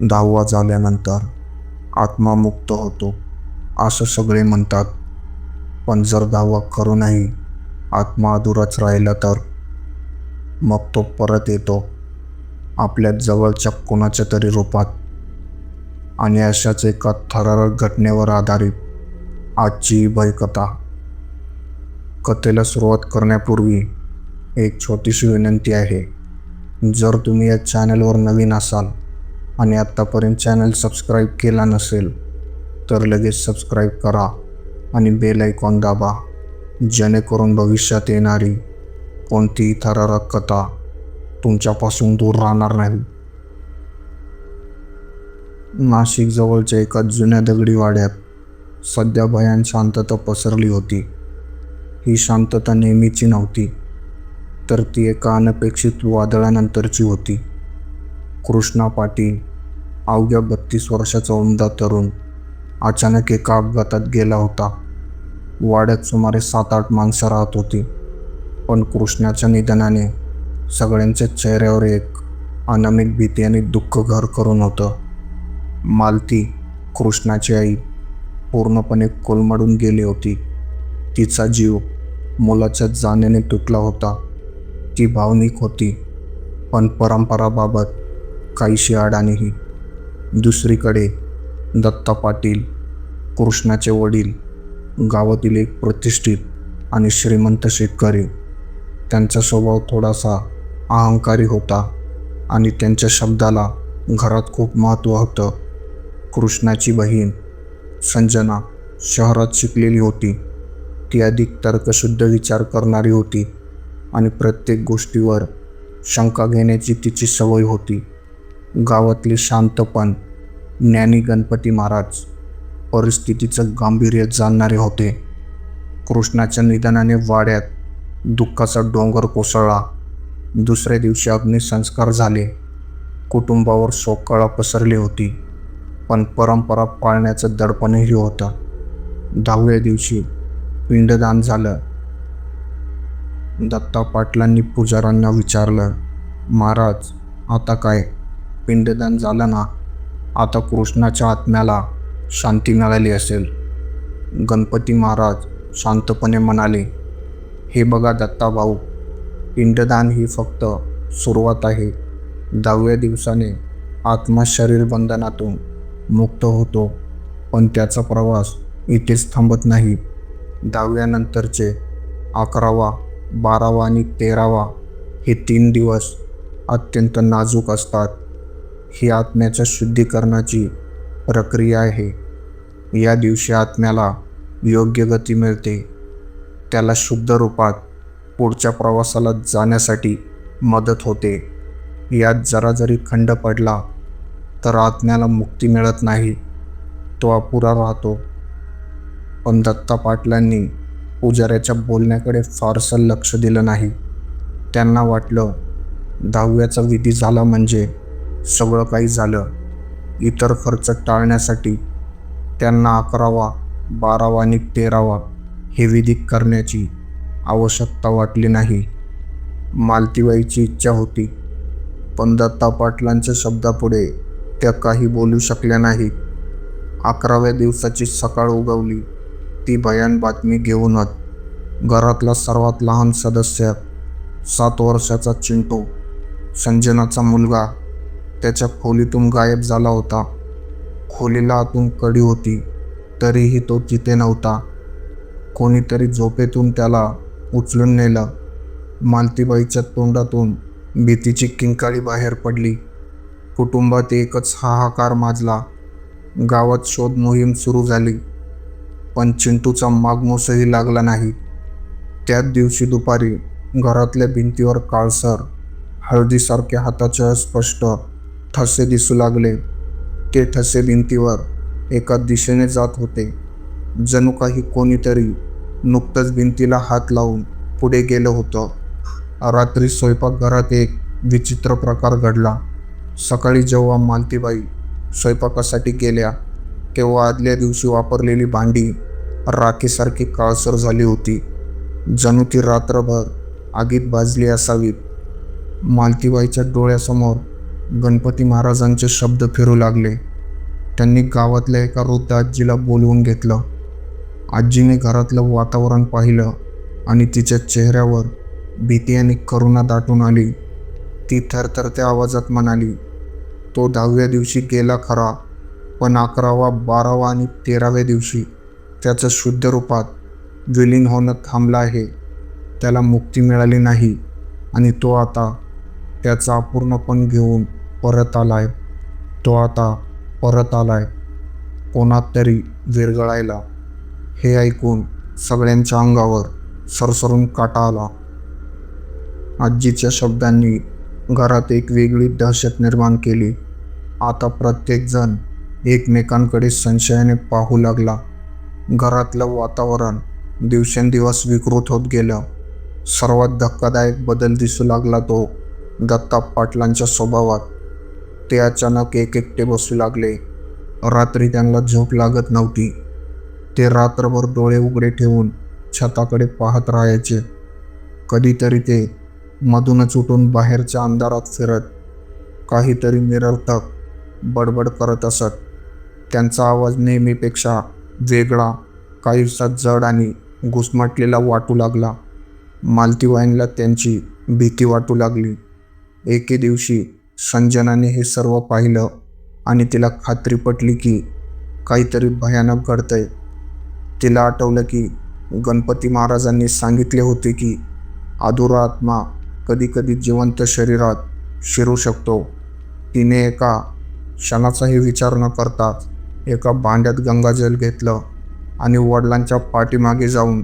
दहावा झाल्यानंतर आत्मा मुक्त होतो असं सगळे म्हणतात. पण जर दहावा करूनही आत्मा अधुराच राहिला तर? मग तो परत येतो आपल्या जवळच्या कोणाच्या तरी रूपात. आणि अशाच एका थरारक घटनेवर आधारित आजची ही भयकथा. कथेला सुरुवात करण्यापूर्वी एक छोटीशी विनंती आहे. जर तुम्ही या चॅनलवर नवीन असाल आणि आत्तापर्यंत चॅनल सबस्क्राईब केला नसेल तर लगेच सबस्क्राईब करा आणि बेल आयकॉन दाबा जेणेकरून भविष्यात येणारी कोणतीही थरारक कथा तुमच्यापासून दूर राहणार नाही. नाशिकजवळच्या एका जुन्या दगडी वाड्यात सध्या भयान शांतता पसरली होती. ही शांतता नेहमीची नव्हती तर ती एका अनपेक्षित वादळानंतरची होती. कृष्णा पाटील अवघ्या बत्तीस वर्षाचा उमदा तरुण अचानक एका अपघातात गेला होता. वाड्यात सुमारे सात आठ माणसं राहत होती. पण कृष्णाच्या निधनाने सगळ्यांच्या चेहऱ्यावर एक अनामिक भीती आणि दुःख घर करून होतं. मालती कृष्णाची आई पूर्णपणे कोलमडून गेली होती. तिचा जीव मुलाच्या जाण्याने तुटला होता. ती भावनिक होती पण परंपराबाबत काहीशी अडाणीही. दुसरीकडे दत्ता पाटील कृष्णाचे वडील गावातील एक प्रतिष्ठित आणि श्रीमंत शेतकरी. त्यांचा स्वभाव थोडासा अहंकारी होता आणि त्यांच्या शब्दाला घरात खूप महत्त्व होतं. कृष्णाची बहीण संजना शहरात शिकलेली होती. ती अधिक तर्कशुद्ध विचार करणारी होती आणि प्रत्येक गोष्टीवर शंका घेण्याची तिची सवय होती. गावातले शांतपण ज्ञानी गणपती महाराज परिस्थितीचं गांभीर्य जाणणारे होते. कृष्णाच्या निधनाने वाड्यात दुःखाचा डोंगर कोसळला. दुसऱ्या दिवशी अग्निसंस्कार झाले. कुटुंबावर शोककळा पसरली होती. पण परंपरा पाळण्याचं दडपणही होतं. दहाव्या दिवशी पिंडदान झालं. दत्ता पाटलांनी पुजाऱ्यांना विचारलं महाराज आता काय? पिंडदान झालं ना आता कृष्णाच्या आत्म्याला शांती मिळाली असेल. गणपती महाराज शांतपणे म्हणाले हे बघा दत्ता भाऊ पिंडदान ही फक्त सुरुवात आहे. दहाव्या दिवसाने आत्मा शरीर बंधनातून मुक्त होतो पण त्याचा प्रवास इथेच थांबत नाही. दहाव्यानंतरचे अकरावा बारावा आणि तेरावा हे तीन दिवस अत्यंत नाजूक असतात. ही आत्म्याच्या शुद्धीकरणाची प्रक्रिया आहे. या दिवशी आत्म्याला योग्य गती मिळते. त्याला शुद्ध रूपात पुढच्या प्रवासाला जाण्यासाठी मदत होते. यात जरा जरी खंड पडला तर आत्म्याला मुक्ती मिळत नाही. तो अपुरा राहतो. पण दत्ता पाटलांनी पुजाऱ्याच्या बोलण्याकडे फारसं लक्ष दिलं नाही. त्यांना वाटलं दहाव्याचा विधी झाला म्हणजे सगळं काही झालं. इतर खर्च टाळण्यासाठी त्यांना अकरावा बारावा आणि तेरावा हे विधिक करण्याची आवश्यकता वाटली नाही. मालतीबाईची इच्छा होती पण दत्ता पाटलांच्या शब्दापुढे त्या काही बोलू शकल्या नाहीत. अकराव्या दिवसाची सकाळ उगवली ती भयान बातमी घेऊनच घरातला सर्वात लहान सदस्य सात वर्षाचा चिंटू संजनाचा मुलगा त्याच्या खोलीतून गायब झाला होता. खोलीला आतून कडी होती तरीही तो तिथे नव्हता. कोणीतरी झोपेतून त्याला उचलून नेलं. मालतीबाईच्या तोंडातून भीतीची किंकाळी बाहेर पडली. कुटुंबात एकच हाहाकार माजला. गावात शोध मोहीम सुरू झाली. पण चिंटूचा मागमूसही लागला नाही. त्याच दिवशी दुपारी घरातल्या भिंतीवर काळसर हळदीसारख्या हाताचं स्पष्ट ठसे दिसू लागले. ते ठसे भिंतीवर एका दिशेने जात होते. जणू काही कोणीतरी नुकतंच भिंतीला हात लावून पुढे गेलं होतं. रात्री स्वयंपाकघरात एक विचित्र प्रकार घडला. सकाळी जेव्हा मालतीबाई स्वयंपाकासाठी गेल्या तेव्हा आदल्या दिवशी वापरलेली भांडी राखेसारखी काळसर झाली होती. जणू ती रात्रभर आगीत भाजली असावीत. मालतीबाईच्या डोळ्यासमोर गणपती महाराजांचे शब्द फिरू लागले. त्यांनी गावातल्या एका वृद्ध आजीला बोलवून घेतलं. आजीने घरातलं वातावरण पाहिलं आणि तिच्या चेहऱ्यावर भीती आणि करुणा दाटून आली. ती थरथरत्या आवाजात म्हणाली तो दहाव्या दिवशी गेला खरा पण अकरावा बारावा आणि तेराव्या दिवशी त्याचं शुद्ध रूपात विलीन होणं थांबलं आहे. त्याला मुक्ती मिळाली नाही आणि तो आता त्याचा अपूर्णपण घेऊन परत आलाय तो आता परत आलाय कोणात तरी विरगळायला हे ऐकून सगळ्यांच्या अंगावर सरसरून काटा आला. आजीच्या शब्दांनी घरात एक वेगळी दहशत निर्माण केली. आता प्रत्येकजण एकमेकांकडे संशयाने पाहू लागला. घरातलं वातावरण दिवसेंदिवस विकृत होत गेलं. सर्वात धक्कादायक बदल दिसू लागला तो दत्ता पाटलांच्या स्वभावात. ते अचानक एक एकटे बसू लागले. रात्री त्यांना झोप लागत नव्हती. ते रात्रभर डोळे उघडे ठेवून छताकडे पाहत राहायचे. कधीतरी ते मधूनच उठून बाहेरच्या अंधारात फिरत काहीतरी निरर्थक बडबड करत असत. त्यांचा आवाज नेहमीपेक्षा वेगळा काहीसा जड आणि घुसमटलेला वाटू लागला. मालतीवाईनला त्यांची भीती वाटू लागली. एके दिवशी संजनाने हे सर्व पाहिलं आणि तिला खात्री पटली की काहीतरी भयानक घडतंय. तिला आठवलं की गणपती महाराजांनी सांगितले होते की अधुरा आत्मा कधीकधी जिवंत शरीरात शिरू शकतो. तिने एका क्षणाचाही विचार न करताच एका भांड्यात गंगाजल घेतलं आणि वडिलांच्या पाठीमागे जाऊन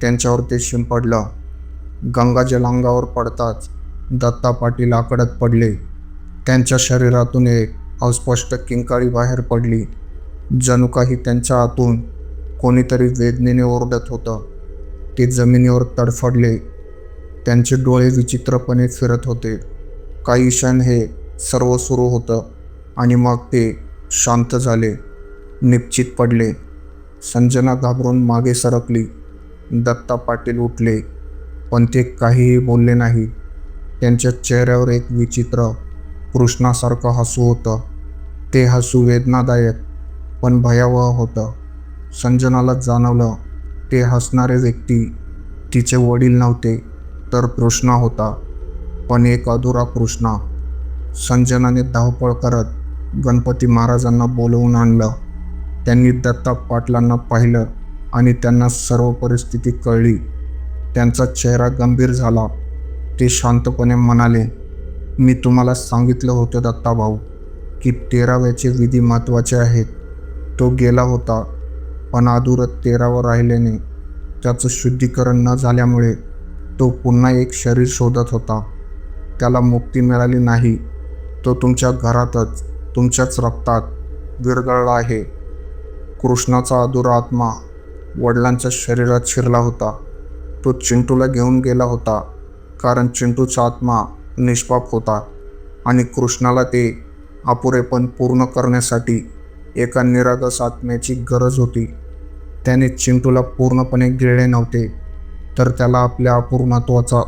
त्यांच्यावर ते शिंपडलं. गंगाजल अंगावर पडताच दत्ता पाटील आकडत पडले. त्यांच्या शरीरातून एक अस्पष्ट किंकाळी बाहेर पडली. जणू काही त्यांच्या आतून कोणीतरी वेदनेने ओरडत होतं. ते जमिनीवर तडफडले. त्यांचे डोळे विचित्रपणे फिरत होते. काही क्षण हे सर्व सुरू होतं आणि मग ते शांत झाले. निश्चित पडले. संजना घाबरून मागे सरकली. दत्ता पाटील उठले. पण ते काहीही बोलले नाही. त्यांच्या चेहऱ्यावर एक विचित्र कृष्णासारखं हसू होतं. ते हसू वेदनादायक पण भयावह होतं. संजनाला जाणवलं ते हसणारे व्यक्ती तिचे वडील नव्हते तर कृष्णा होता. पण एक अधुरा कृष्णा. संजनाने धावपळ करत गणपती महाराजांना बोलवून आणलं. त्यांनी दत्ता पाटलांना पाहिलं आणि त्यांना सर्व परिस्थिती कळली. त्यांचा चेहरा गंभीर झाला. ते शांतपणे म्हणाले मी तुम्हाला सांगितलं होतं दत्ताभाऊ की तेराव्याचे विधी महत्त्वाचे आहेत. तो गेला होता पण अधुरत तेरावं राहिल्याने त्याचं शुद्धीकरण न झाल्यामुळे तो पुन्हा एक शरीर शोधत होता. त्याला मुक्ती मिळाली नाही. तो तुमच्या घरातच तुमच्याच रक्तात विरघळला आहे. कृष्णाचा अधुरा आत्मा वडिलांच्या शरीरात शिरला होता. तो चिंटूला घेऊन गेला होता कारण चिंटूचा आत्मा निष्पाप होता आणि कृष्णाला ते अपुरेपण पूर्ण करण्यासाठी एका निरागस आत्म्याची गरज होती. त्याने चिंटूला पूर्णपणे गिळले नव्हते तर त्याला आपल्या अपूर्णत्वाचा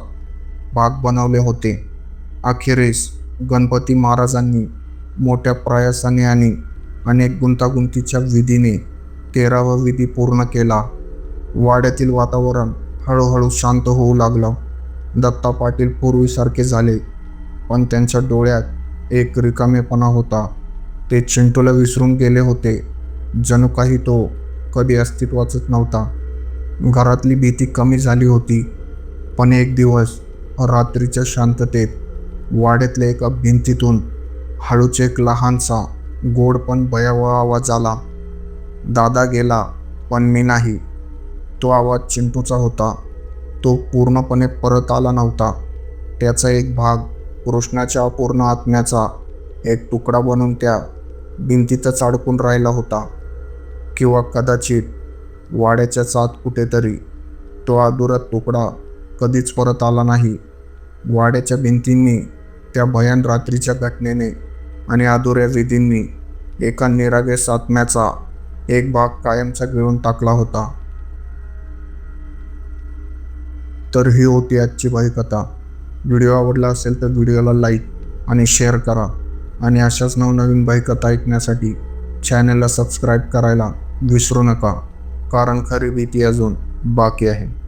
भाग बनवले होते. अखेरीस गणपती महाराजांनी मोठ्या प्रयासाने आणि अनेक गुंतागुंतीच्या विधीने तेरावा विधी पूर्ण केला. वाड्यातील वातावरण हळूहळू शांत होऊ लागलं. दत्ता पाटील पूर्वीसारखे झाले पण त्यांच्या डोळ्यात एक रिकामेपणा होता. ते चिंटूला विसरून गेले होते. जणू काही तो कधी अस्तित्वाचंच नव्हता. घरातली भीती कमी झाली होती. पण एक दिवस रात्रीच्या शांततेत वाड्यातल्या एका भिंतीतून हळूच एक लहानसा गोड पण भयावह आवाज आला. दादा गेला पण मी नाही. तो आवाज चिंटूचा होता. तो पूर्णपणे परत आला नव्हता. त्याचा एक भाग कृष्णाच्या अपूर्ण आत्म्याचा एक तुकडा बनून त्या भिंतीतच अडकून राहिला होता. किंवा कदाचित वाड्याच्या चात कुठेतरी तो अधुरा तुकडा कधीच परत आला नाही. वाड्याच्या भिंतींनी त्या भयान रात्रीच्या घटनेने आणि अधुऱ्या विधींनी एका निरागेस आत्म्याचा एक भाग कायमचा गिळून टाकला होता. तर ही होती आजची बाई कथा. व्हिडिओ आवडला असेल तर व्हिडिओला लाईक आणि शेअर करा. आणि अशाच नवनवीन बाईकथा ऐकण्यासाठी चॅनलला सबस्क्राईब करायला विसरू नका. कारण खरी भीती अजून बाकी आहे.